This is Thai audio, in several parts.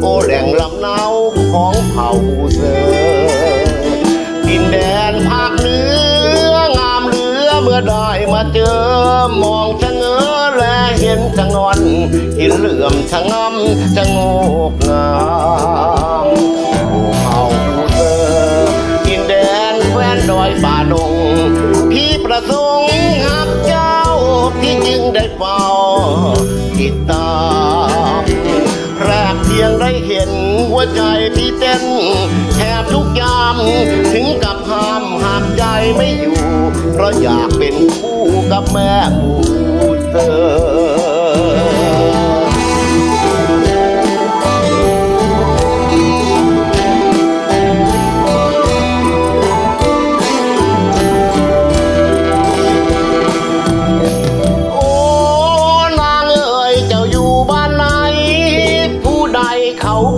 โอแหล่งลำเนาของเผ่าเสือดินแดนภาคเหนืองามเหลือเมื่อได้มาเจอ มองชะเง้อและเห็นชะงอนเห็นเหลื่อมชะงำชะงกงามภูเขาเสือดินแดนแว้นดอยป่าดงพี่ประสงค์หักเจ้าพี่จึงได้เฝ้าติดตา นหัวใจพี่เต้นแทบทุกยาม ถึงกับห้ามหักใจไม่อยู่ เพราะอยากเป็นคู่กับแม่หมู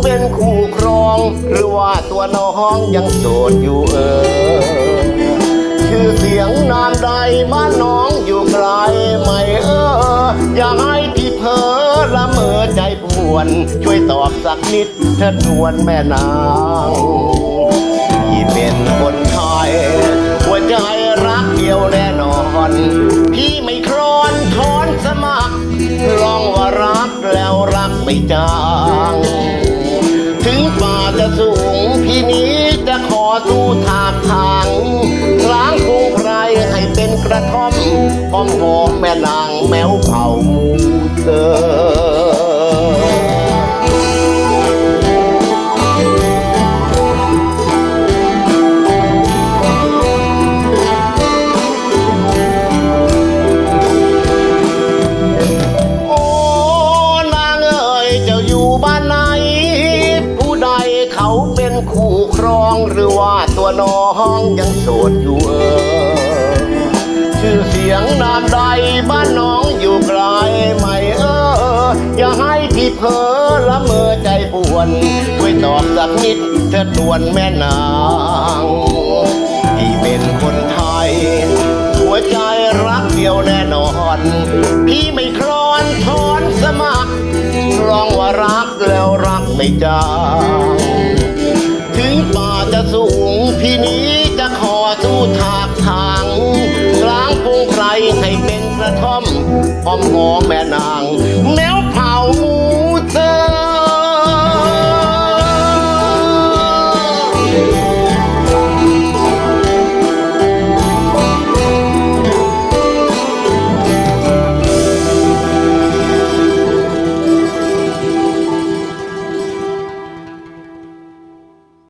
เป็นคู่ครอง หรือว่าตัวน้องยังโสดอยู่เออ ชื่อเสียงนามใดบ้านน้องอยู่ไกลไหม่เออ อย่าให้พี่เพอละเมอใจปวน ช่วยตอบสักนิดเถิดนวลแม่นางพี่เป็นคนไทยหัวใจรักเดียวแน่นอน พี่ไม่ครอนถอนสมัครลองว่ารักแล้วรักไม่จาง จะขอสู้ทากทางล้างคงไพรให้เป็นกระท่อมหอมหอมแม่นางแมวเผา ร้องหรือว่าตัวน้องยังโสดอยู่เออ ชื่อเสียงนามใดบ้านน้องอยู่ไกลไหมเออ อย่าให้พี่เพ้อละเมอใจปวนช่วยตอบสักนิดเถิดนวลแม่นางพี่เป็นคนไทย หัวใจรักเดียวแน่นอน พี่ไม่ครอนถอนสมัครลองว่ารักแล้วรักไม่จาง ที่นี้จะขอสู้ถากทางกลางพงไพรให้เป็นกระท่อมหอมหอมแม่นางแมว